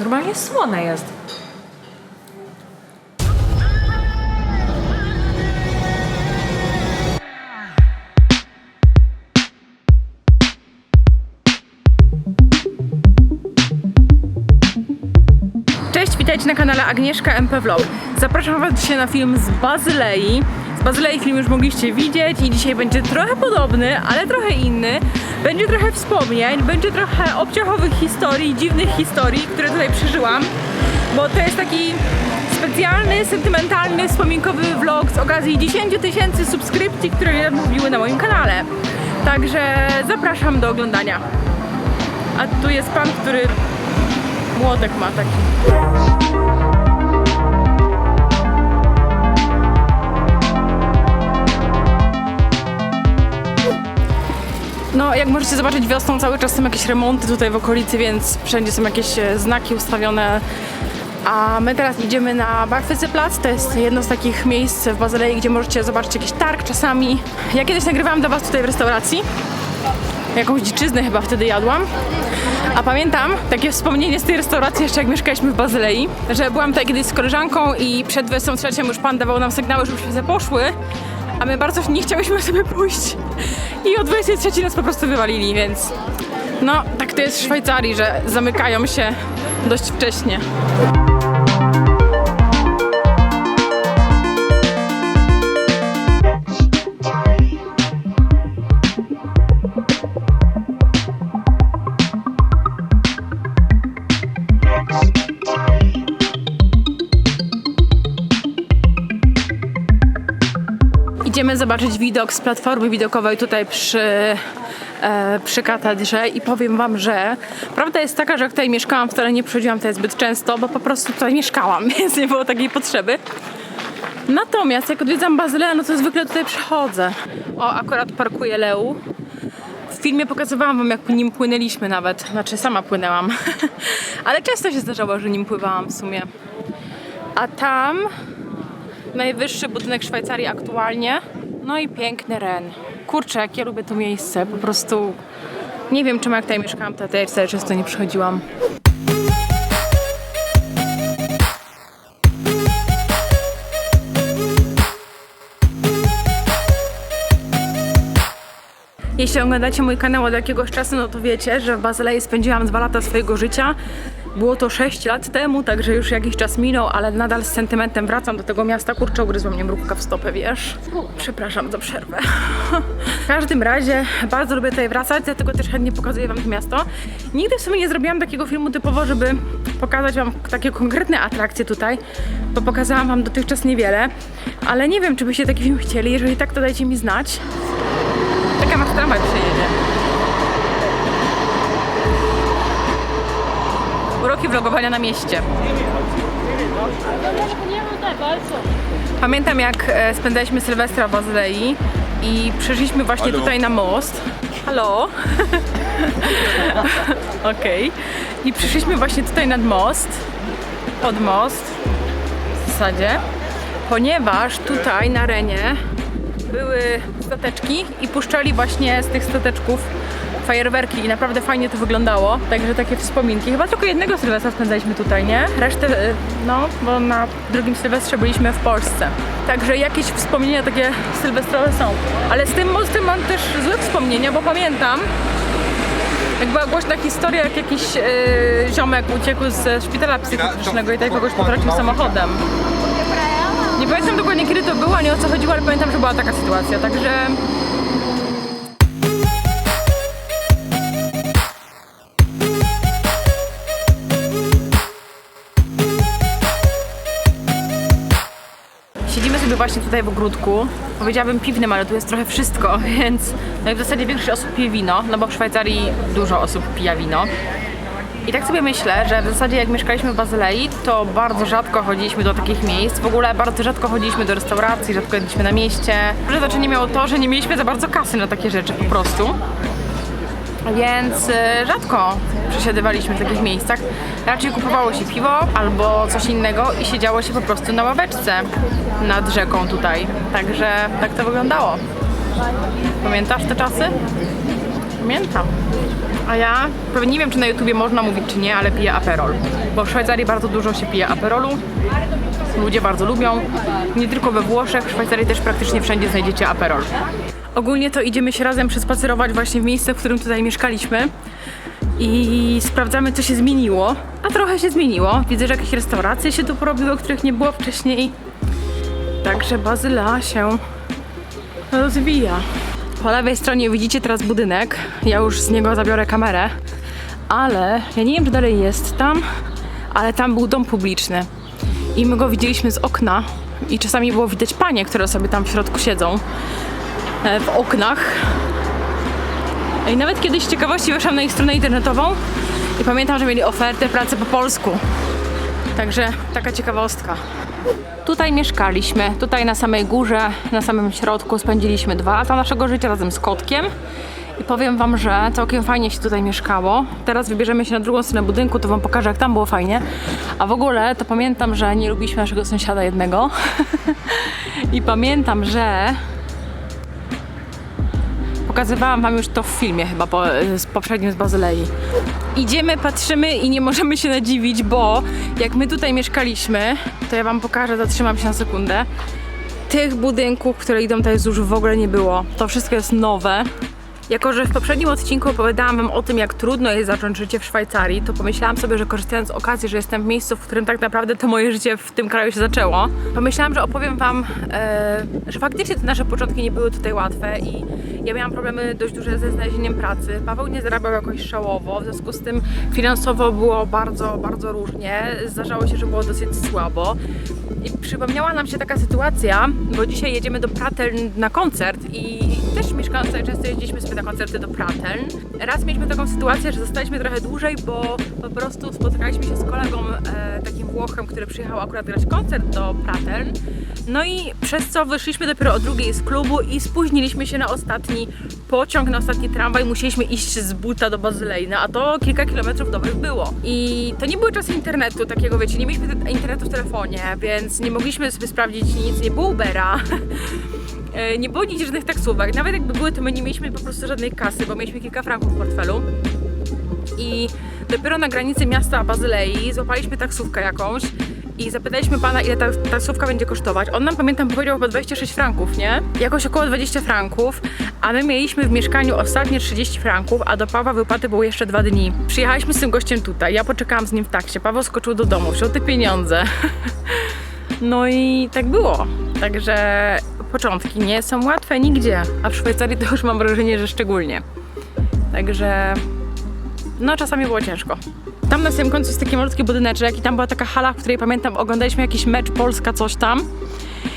Normalnie słone jest. Cześć, witajcie na kanale Agnieszka MP Vlog. Zapraszam Was dzisiaj na film z Bazylei. Z Bazylei film już mogliście widzieć i dzisiaj będzie trochę podobny, ale trochę inny. Będzie trochę wspomnień, będzie trochę obciachowych historii, dziwnych historii, które tutaj przeżyłam, bo to jest taki specjalny, sentymentalny, wspominkowy vlog z okazji 10 tysięcy subskrypcji, które mówiły na moim kanale. Także zapraszam do oglądania. A tu jest pan, który młotek ma taki. No, jak możecie zobaczyć, wiosną cały czas są jakieś remonty tutaj w okolicy, więc wszędzie są jakieś e, znaki ustawione. A my teraz idziemy na Barfüsserplatz, to jest jedno z takich miejsc w Bazylei, gdzie możecie zobaczyć jakiś targ czasami. Ja kiedyś nagrywałam dla Was tutaj w restauracji, jakąś dziczyznę chyba wtedy jadłam. A pamiętam takie wspomnienie z tej restauracji jeszcze jak mieszkaliśmy w Bazylei, że byłam tutaj kiedyś z koleżanką i przed 23 już pan dawał nam sygnały, żebyśmy sobie poszły, a my bardzo nie chciałyśmy sobie pójść. I o 23 nas po prostu wywalili, więc no tak to jest w Szwajcarii, że zamykają się dość wcześnie. Idziemy zobaczyć widok z platformy widokowej tutaj przy, e, przy katedrze i powiem Wam, że prawda jest taka, że jak tutaj mieszkałam, wcale nie przychodziłam tutaj zbyt często, bo po prostu tutaj mieszkałam, więc nie było takiej potrzeby. Natomiast jak odwiedzam Bazyleę, no to zwykle tutaj przychodzę. O, akurat parkuje Leu. W filmie pokazywałam Wam, jak nim płynęliśmy nawet. Znaczy, sama płynęłam. Ale często się zdarzało, że nim pływałam w sumie. A tam najwyższy budynek Szwajcarii aktualnie. No i piękny Ren. Kurczę, jak ja lubię to miejsce. Po prostu nie wiem, czemu jak tutaj mieszkałam, to tutaj wcale często nie przychodziłam. Jeśli oglądacie mój kanał od jakiegoś czasu, no to wiecie, że w Bazylei spędziłam dwa lata swojego życia. Było to 6 lat temu, także już jakiś czas minął, ale nadal z sentymentem wracam do tego miasta. Kurczę, ugryzła mnie mrówka w stopę, wiesz? Przepraszam za przerwę. W każdym razie bardzo lubię tutaj wracać, dlatego też chętnie pokazuję Wam to miasto. Nigdy w sumie nie zrobiłam takiego filmu typowo, żeby pokazać Wam takie konkretne atrakcje tutaj, bo pokazałam Wam dotychczas niewiele, ale nie wiem, czy byście taki film chcieli. Jeżeli tak, to dajcie mi znać. Czekam aż tramwaj przejedzie. Uroki vlogowania na mieście. Pamiętam jak e, spędzaliśmy Sylwestra w Bazylei i przyszliśmy właśnie tutaj na most. Halo? Okej. I przyszliśmy właśnie tutaj nad most, pod most w zasadzie, ponieważ tutaj na Renie były stateczki i puszczali właśnie z tych stateczków fajerwerki i naprawdę fajnie to wyglądało. Także takie wspominki. Chyba tylko jednego Sylwestra spędzaliśmy tutaj, nie? Resztę, y, no, bo na drugim Sylwestrze byliśmy w Polsce. Także jakieś wspomnienia takie sylwestrowe są. Ale z tym mostem mam też złe wspomnienia, bo pamiętam, jak była głośna historia, jak jakiś yy, ziomek uciekł ze szpitala psychiatrycznego i tutaj kogoś potrącił samochodem. Nie pamiętam dokładnie kiedy to było, ani o co chodziło, ale pamiętam, że była taka sytuacja, także... właśnie tutaj w ogródku. Powiedziałabym piwnym, ale tu jest trochę wszystko, więc no i w zasadzie większość osób pije wino, no bo w Szwajcarii dużo osób pija wino. I tak sobie myślę, że w zasadzie jak mieszkaliśmy w Bazylei, to bardzo rzadko chodziliśmy do takich miejsc. W ogóle bardzo rzadko chodziliśmy do restauracji, rzadko jedliśmy na mieście. Duże znaczenie miało to, że nie mieliśmy za bardzo kasy na takie rzeczy po prostu. Więc y, rzadko przesiadywaliśmy w takich miejscach. Raczej kupowało się piwo albo coś innego i siedziało się po prostu na ławeczce nad rzeką tutaj. Także tak to wyglądało. Pamiętasz te czasy? Pamiętam. A ja pewnie nie wiem, czy na YouTubie można mówić, czy nie, ale piję Aperol. Bo w Szwajcarii bardzo dużo się pije Aperolu. Ludzie bardzo lubią. Nie tylko we Włoszech, w Szwajcarii też praktycznie wszędzie znajdziecie Aperol. Ogólnie to idziemy się razem przespacerować właśnie w miejsce, w którym tutaj mieszkaliśmy. I sprawdzamy, co się zmieniło. A trochę się zmieniło. Widzę, że jakieś restauracje się tu porobiły, których nie było wcześniej. Także Bazyla się rozwija. Po lewej stronie widzicie teraz budynek. Ja już z niego zabiorę kamerę. Ale ja nie wiem, czy dalej jest tam, ale tam był dom publiczny. I my go widzieliśmy z okna. I czasami było widać panie, które sobie tam w środku siedzą. E, W oknach. I nawet kiedyś z ciekawości weszłam na ich stronę internetową i pamiętam, że mieli ofertę pracy po polsku. Także taka ciekawostka. Tutaj mieszkaliśmy, tutaj na samej górze, na samym środku spędziliśmy dwa lata naszego życia razem z kotkiem. I powiem Wam, że całkiem fajnie się tutaj mieszkało. Teraz wybierzemy się na drugą stronę budynku, to Wam pokażę, jak tam było fajnie. A w ogóle to pamiętam, że nie lubiliśmy naszego sąsiada jednego. I pamiętam, że Pokazywałam wam już to w filmie chyba po, z poprzednim z Bazylei. Idziemy, patrzymy i nie możemy się nadziwić, bo jak my tutaj mieszkaliśmy, to ja wam pokażę, zatrzymam się na sekundę. Tych budynków, które idą tutaj już w ogóle nie było. To wszystko jest nowe. Jako, że w poprzednim odcinku opowiadałam Wam o tym, jak trudno jest zacząć życie w Szwajcarii, to pomyślałam sobie, że korzystając z okazji, że jestem w miejscu, w którym tak naprawdę to moje życie w tym kraju się zaczęło, pomyślałam, że opowiem Wam, e, że faktycznie te nasze początki nie były tutaj łatwe i ja miałam problemy dość duże ze znalezieniem pracy. Paweł nie zarabiał jakoś szałowo, w związku z tym finansowo było bardzo, bardzo różnie. Zdarzało się, że było dosyć słabo. I przypomniała nam się taka sytuacja, bo dzisiaj jedziemy do Prateln na koncert i też mieszkając tutaj często jeździliśmy sobie na koncerty do Prateln. Raz mieliśmy taką sytuację, że zostaliśmy trochę dłużej, bo po prostu spotykaliśmy się z kolegą, e, takim Włochem, który przyjechał akurat grać koncert do Prateln. No i przez co wyszliśmy dopiero o drugiej z klubu i spóźniliśmy się na ostatni pociąg, na ostatni tramwaj. Musieliśmy iść z buta do Bazylejna, a to kilka kilometrów dobrych było. I to nie były czasy internetu takiego, wiecie, nie mieliśmy te- internetu w telefonie, więc nie mogliśmy sobie sprawdzić nic, nie było Ubera. E, Nie było nic żadnych taksówek. Nawet jakby były, to my nie mieliśmy po prostu żadnej kasy, bo mieliśmy kilka franków w portfelu. I dopiero na granicy miasta Bazylei złapaliśmy taksówkę jakąś i zapytaliśmy pana, ile ta taksówka będzie kosztować. On nam, pamiętam, powiedział chyba 26 franków, nie? Jakoś około 20 franków, a my mieliśmy w mieszkaniu ostatnie 30 franków, a do Pawła wypłaty było jeszcze dwa dni. Przyjechaliśmy z tym gościem tutaj, ja poczekałam z nim w taksie, Paweł skoczył do domu, wziął te pieniądze. No i tak było. Także początki nie są łatwe nigdzie, a w Szwajcarii to już mam wrażenie, że szczególnie. Także no czasami było ciężko. Tam na samym końcu jest taki malutki budyneczek i tam była taka hala, w której pamiętam oglądaliśmy jakiś mecz Polska coś tam.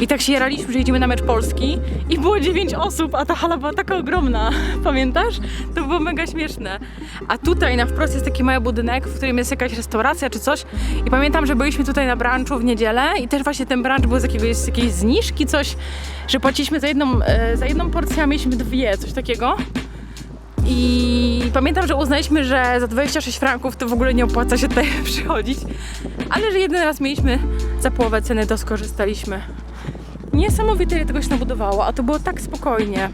I tak się jaraliśmy, że idziemy na mecz Polski i było 9 osób, a ta hala była taka ogromna. Pamiętasz? To było mega śmieszne. A tutaj na wprost jest taki mały budynek, w którym jest jakaś restauracja czy coś. I pamiętam, że byliśmy tutaj na brunchu w niedzielę i też właśnie ten brunch był z jakiegoś, z jakiejś zniżki, coś, że płaciliśmy za jedną, e, za jedną porcję, a mieliśmy dwie, coś takiego. I pamiętam, że uznaliśmy, że za 26 franków to w ogóle nie opłaca się tutaj przychodzić, ale że jeden raz mieliśmy za połowę ceny, to skorzystaliśmy. Niesamowite, ile tego się nabudowało, a to było tak spokojnie.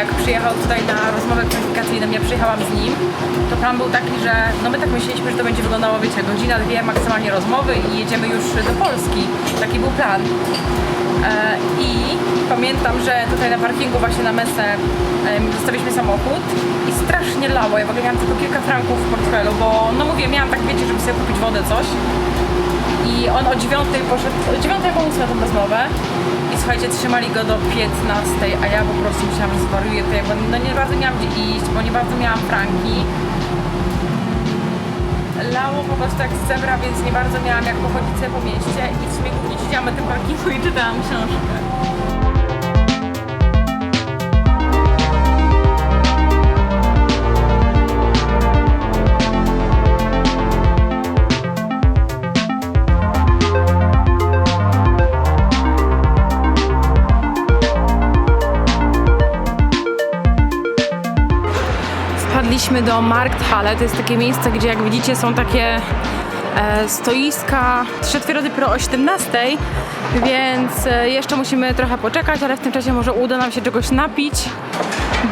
Jak przyjechał tutaj na rozmowę kwalifikacyjną, ja przyjechałam z nim, to plan był taki, że no my tak myśleliśmy, że to będzie wyglądało, wiecie, godzina, dwie maksymalnie rozmowy i jedziemy już do Polski. Taki był plan. E, I pamiętam, że tutaj na parkingu właśnie na Mesę zostawiliśmy samochód i strasznie lało. Ja w ogóle miałam tylko kilka franków w portfelu, bo no mówię, miałam tak, wiecie, żeby sobie kupić wodę, coś. I on o dziewiątej poszedł, o dziewiątej albo ósmej tą rozmowę. Słuchajcie, trzymali go do 15, a ja po prostu myślałam, że zwariuję tutaj, bo no nie bardzo miałam gdzie iść, bo nie bardzo miałam franki. Lało po prostu jak zebra, więc nie bardzo miałam jak pochodzić sobie po mieście i w sumie głównie siedziałam na tym parkingu i czytałam książkę. Do Markthalle, to jest takie miejsce, gdzie jak widzicie są takie e, stoiska, się otwiera dopiero o 17, więc e, jeszcze musimy trochę poczekać, ale w tym czasie może uda nam się czegoś napić,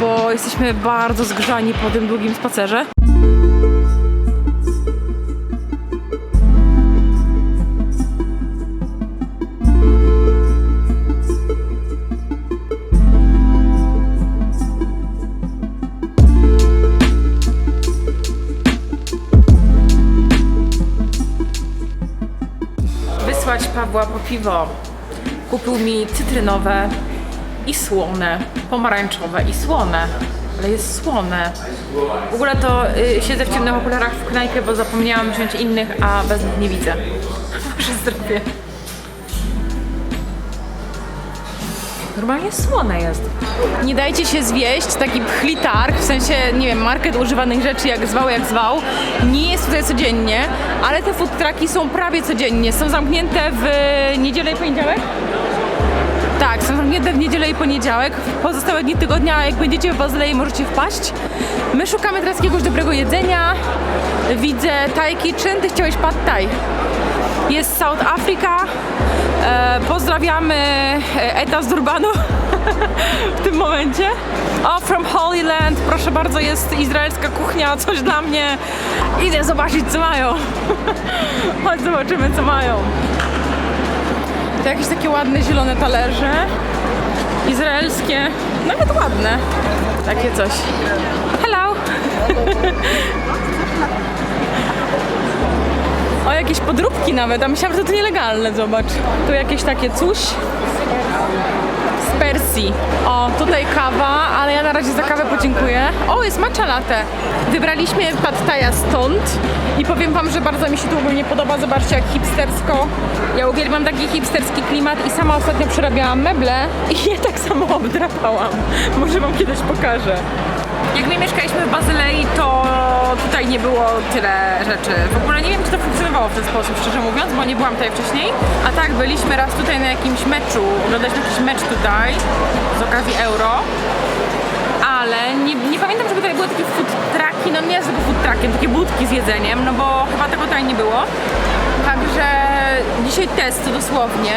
bo jesteśmy bardzo zgrzani po tym długim spacerze. Po piwo. Kupił mi cytrynowe i słone, pomarańczowe i słone. Ale jest słone. W ogóle to y, siedzę w ciemnych okularach w knajpie, bo zapomniałam wziąć innych, a bez nich nie widzę. Boże zdrowie. Normalnie słone jest. Nie dajcie się zwieść, taki pchli targ, w sensie, nie wiem, market używanych rzeczy, jak zwał, jak zwał, nie jest tutaj codziennie, ale te food trucki są prawie codziennie. Są zamknięte w niedzielę i poniedziałek? Tak, są zamknięte w niedzielę i poniedziałek. Pozostałe dni tygodnia, jak będziecie w Bazylei, możecie wpaść. My szukamy teraz jakiegoś dobrego jedzenia. Widzę Thai Kitchen, ty chciałeś pad thai. Jest South Africa. E, pozdrawiamy e, Eta z Durbanu w tym momencie. O, from Holy Land, proszę bardzo, jest izraelska kuchnia, coś dla mnie. Idę zobaczyć, co mają. Chodź, zobaczymy, co mają. To jakieś takie ładne zielone talerze. Izraelskie, nawet ładne. Takie coś. Hello! O, jakieś podróbki nawet, a myślałam, że to nielegalne, zobacz. Tu jakieś takie coś. Z Persji. O, tutaj kawa, ale ja na razie za kawę podziękuję. O, jest matcha latte. Wybraliśmy pad stąd i powiem wam, że bardzo mi się tu ogólnie podoba. Zobaczcie, jak hipstersko. Ja uwielbiam taki hipsterski klimat i sama ostatnio przerabiałam meble i je tak samo obdrapałam. Może wam kiedyś pokażę. Jak my mieszkaliśmy w Bazylei, to tutaj nie było tyle rzeczy. W ogóle nie wiem, czy to funkcjonowało w ten sposób, szczerze mówiąc, bo nie byłam tutaj wcześniej. A tak, byliśmy raz tutaj na jakimś meczu, oglądaliśmy jakiś mecz tutaj z okazji Euro. Ale nie, nie pamiętam, żeby tutaj były takie food trucki, no nie tylko food truckiem, takie budki z jedzeniem, no bo chyba tego tutaj nie było. Także dzisiaj test dosłownie.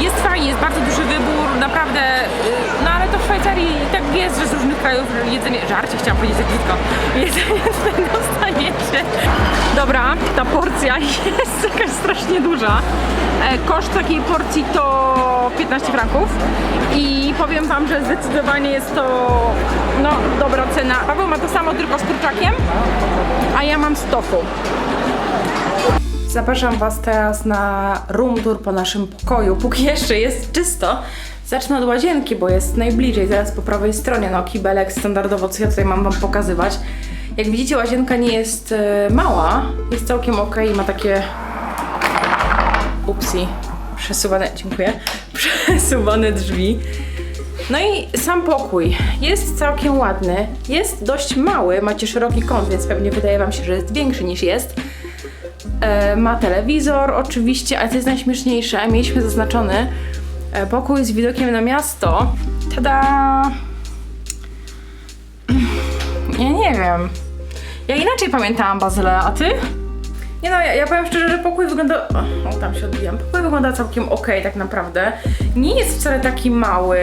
Jest fajnie, jest bardzo duży wybór, naprawdę. y, No ale to w Szwajcarii tak jest, że z różnych krajów jedzenie. Żarcie chciałam powiedzieć jak brzydko. Jedzenie tutaj dostaniecie. Dobra, ta porcja jest jakaś strasznie duża. E, Koszt takiej porcji to 15 franków i powiem wam, że zdecydowanie jest to no dobra cena. Paweł ma to samo tylko z kurczakiem, a ja mam z tofu. Zapraszam Was teraz na room tour po naszym pokoju. Póki jeszcze jest czysto, zacznę od łazienki, bo jest najbliżej, zaraz po prawej stronie. No, kibelek standardowo, co ja tutaj mam Wam pokazywać. Jak widzicie, łazienka nie jest e, mała, jest całkiem ok ma takie. Upsi, przesuwane, dziękuję. Przesuwane drzwi. No i sam pokój jest całkiem ładny, jest dość mały, macie szeroki kąt, więc pewnie wydaje Wam się, że jest większy niż jest. E, ma telewizor oczywiście, ale co jest najśmieszniejsze, mieliśmy zaznaczony e, pokój z widokiem na miasto. Tada! Ja nie wiem. Ja inaczej pamiętałam Bazylę, a ty? Nie no, ja, ja powiem szczerze, że pokój wygląda... O, tam się odbijam. Pokój wygląda całkiem ok tak naprawdę. Nie jest wcale taki mały.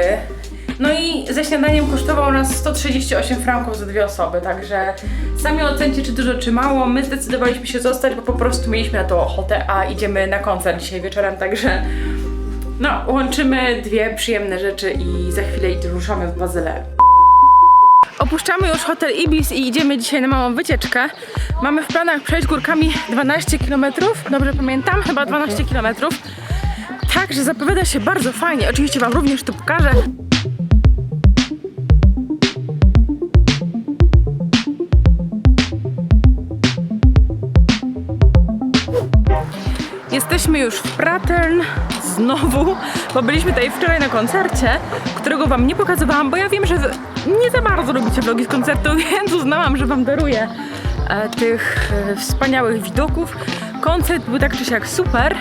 No i ze śniadaniem kosztował nas 138 franków za dwie osoby, także sami ocencie czy dużo czy mało. My zdecydowaliśmy się zostać, bo po prostu mieliśmy na to ochotę, a idziemy na koncert dzisiaj wieczorem, także no, łączymy dwie przyjemne rzeczy i za chwilę ruszamy w Bazylę. Opuszczamy już hotel Ibis i idziemy dzisiaj na małą wycieczkę. Mamy w planach przejść górkami 12 km, dobrze pamiętam? Chyba 12 km. Także zapowiada się bardzo fajnie. Oczywiście Wam również to pokażę. Jesteśmy już w Pratern znowu, bo byliśmy tutaj wczoraj na koncercie, którego wam nie pokazywałam, bo ja wiem, że nie za bardzo lubicie vlogi z koncertu, więc uznałam, że wam daruję e, tych e, wspaniałych widoków. Koncert był tak czy siak super.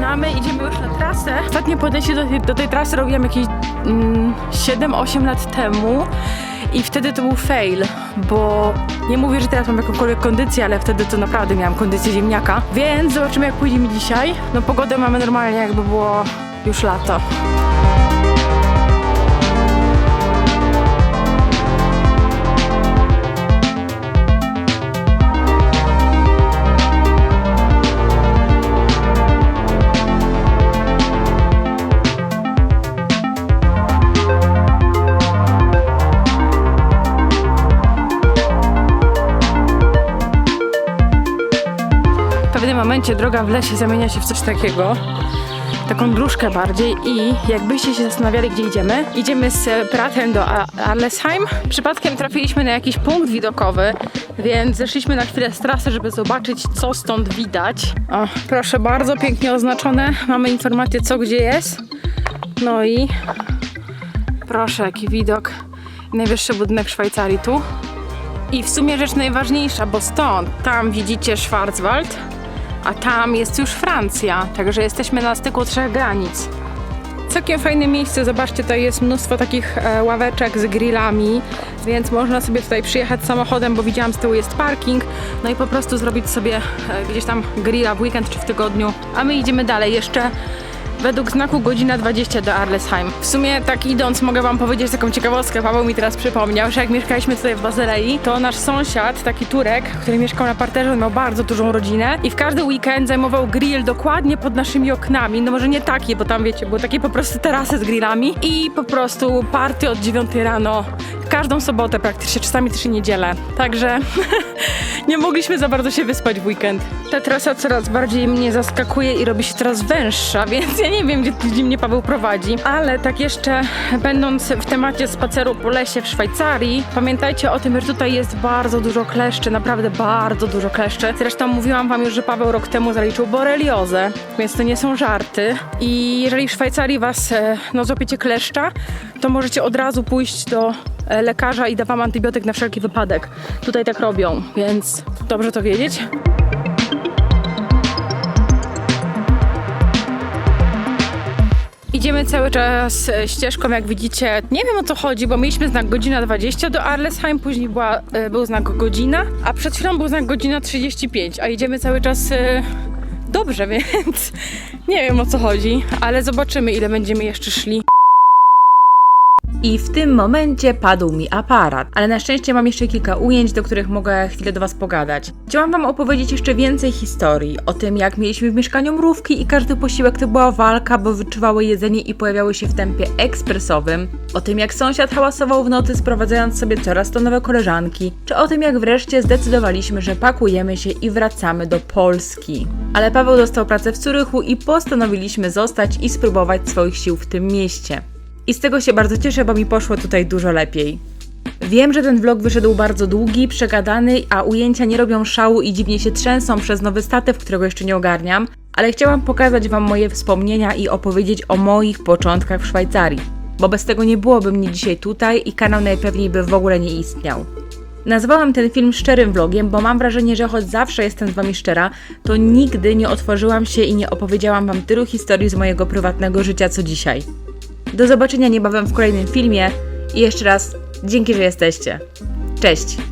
No a my idziemy już na trasę. Ostatnie podejście do do tej trasy robiłam jakieś mm, 7-8 lat temu I wtedy to był fail, bo nie mówię, że teraz mam jakąkolwiek kondycję, ale wtedy to naprawdę miałam kondycję ziemniaka. Więc zobaczymy jak pójdzie mi dzisiaj. No pogodę mamy normalnie jakby było już lato. Pewnym momencie droga w lesie zamienia się w coś takiego. Taką dróżkę bardziej i jakbyście się zastanawiali, gdzie idziemy, idziemy z bratem do Arlesheim. Przypadkiem trafiliśmy na jakiś punkt widokowy, więc zeszliśmy na chwilę z trasy, żeby zobaczyć, co stąd widać. O, proszę bardzo, pięknie oznaczone. Mamy informację, co gdzie jest. No i proszę, jaki widok. Najwyższy budynek Szwajcarii tu. I w sumie rzecz najważniejsza, bo stąd, tam widzicie Schwarzwald, a tam jest już Francja, także jesteśmy na styku trzech granic. Całkiem fajne miejsce, zobaczcie, tutaj jest mnóstwo takich e, ławeczek z grillami, więc można sobie tutaj przyjechać samochodem, bo widziałam z tyłu jest parking, no i po prostu zrobić sobie e, gdzieś tam grilla w weekend czy w tygodniu. A my idziemy dalej, jeszcze według znaku godzina 20 do Arlesheim. W sumie tak idąc mogę wam powiedzieć taką ciekawostkę, Paweł mi teraz przypomniał, że jak mieszkaliśmy tutaj w Bazylei, to nasz sąsiad, taki Turek, który mieszkał na parterze, on miał bardzo dużą rodzinę i w każdy weekend zajmował grill dokładnie pod naszymi oknami, no może nie taki, bo tam wiecie, były takie po prostu tarasy z grillami i po prostu party od 9 rano, każdą sobotę praktycznie, czasami też i niedzielę. Także nie mogliśmy za bardzo się wyspać w weekend. Ta trasa coraz bardziej mnie zaskakuje i robi się coraz węższa, więc ja nie wiem, gdzie, gdzie mnie Paweł prowadzi. Ale tak jeszcze będąc w temacie spaceru po lesie w Szwajcarii, pamiętajcie o tym, że tutaj jest bardzo dużo kleszczy, naprawdę bardzo dużo kleszczy. Zresztą mówiłam wam już, że Paweł rok temu zaliczył boreliozę, więc to nie są żarty. I jeżeli w Szwajcarii was e, no, złapiecie kleszcza, to możecie od razu pójść do e, lekarza i da wam antybiotyk na wszelki wypadek. Tutaj tak robią, więc dobrze to wiedzieć. Idziemy cały czas e, ścieżką, jak widzicie. Nie wiem o co chodzi, bo mieliśmy znak godzina 20 do Arlesheim, później była, e, był znak godzina, a przed chwilą był znak godzina 35, a idziemy cały czas dobrze, więc nie wiem o co chodzi, ale zobaczymy ile będziemy jeszcze szli. I w tym momencie padł mi aparat, ale na szczęście mam jeszcze kilka ujęć, do których mogę chwilę do Was pogadać. Chciałam Wam opowiedzieć jeszcze więcej historii o tym, jak mieliśmy w mieszkaniu mrówki i każdy posiłek to była walka, bo wyczuwały jedzenie i pojawiały się w tempie ekspresowym, o tym, jak sąsiad hałasował w nocy, sprowadzając sobie coraz to nowe koleżanki, czy o tym, jak wreszcie zdecydowaliśmy, że pakujemy się i wracamy do Polski. Ale Paweł dostał pracę w Curychu i postanowiliśmy zostać i spróbować swoich sił w tym mieście. I z tego się bardzo cieszę, bo mi poszło tutaj dużo lepiej. Wiem, że ten vlog wyszedł bardzo długi, przegadany, a ujęcia nie robią szału i dziwnie się trzęsą przez nowy statyw, którego jeszcze nie ogarniam, ale chciałam pokazać Wam moje wspomnienia i opowiedzieć o moich początkach w Szwajcarii, bo bez tego nie byłoby mnie dzisiaj tutaj i kanał najpewniej by w ogóle nie istniał. Nazwałam ten film szczerym vlogiem, bo mam wrażenie, że choć zawsze jestem z Wami szczera, to nigdy nie otworzyłam się i nie opowiedziałam Wam tylu historii z mojego prywatnego życia co dzisiaj. Do zobaczenia niebawem w kolejnym filmie i jeszcze raz dzięki, że jesteście. Cześć!